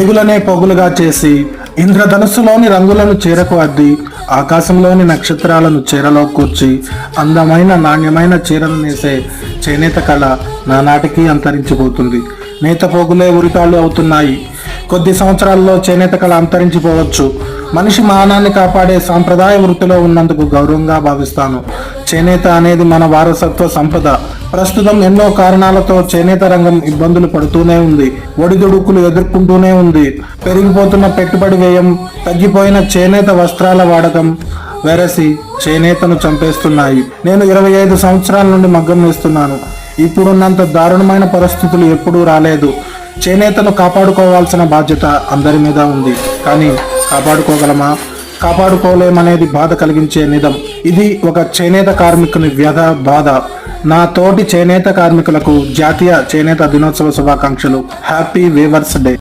పేగులనే పొగులుగా చేసి ఇంద్రధనుస్సులోని రంగులను చీరకు అద్ది ఆకాశంలోని నక్షత్రాలను చీరలో కూర్చి అందమైన నాణ్యమైన చీరలు నేసే చేనేత కళ నానాటికి అంతరించిపోతుంది. నేత పోగులే ఉరితాళ్ళు అవుతున్నాయి. కొద్ది సంవత్సరాల్లో చేనేత కళ అంతరించిపోవచ్చు. మనిషి మానాన్ని కాపాడే సాంప్రదాయ వృత్తిలో ఉన్నందుకు గౌరవంగా భావిస్తాను. చేనేత అనేది మన వారసత్వ సంపద. ప్రస్తుతం ఎన్నో కారణాలతో చేనేత రంగం ఇబ్బందులు పడుతూనే ఉంది. ఒడిదుడుకులు ఎదుర్కొంటూనే ఉంది. పెరిగిపోతున్న పెట్టుబడి వ్యయం తగ్గిపోయిన చేనేత వస్త్రాల వాడకం వెరసి చేనేతను చంపేస్తున్నాయి. నేను ఇరవై ఐదు సంవత్సరాల నుండి మగ్గం వేస్తున్నాను. ఇప్పుడున్నంత దారుణమైన పరిస్థితులు ఎప్పుడూ రాలేదు. చేనేతను కాపాడుకోవాల్సిన బాధ్యత అందరి మీద ఉంది. కానీ కాపాడుకోగలమా? కాపాడుకోలేమనేది బాధ కలిగించే నిదం. ఇది ఒక చేనేత కార్మికుని వ్యధ బాధ. నా తోటి చేనేత కార్మికులకు జాతీయ చేనేత దినోత్సవ శుభాకాంక్షలు. Happy weavers day.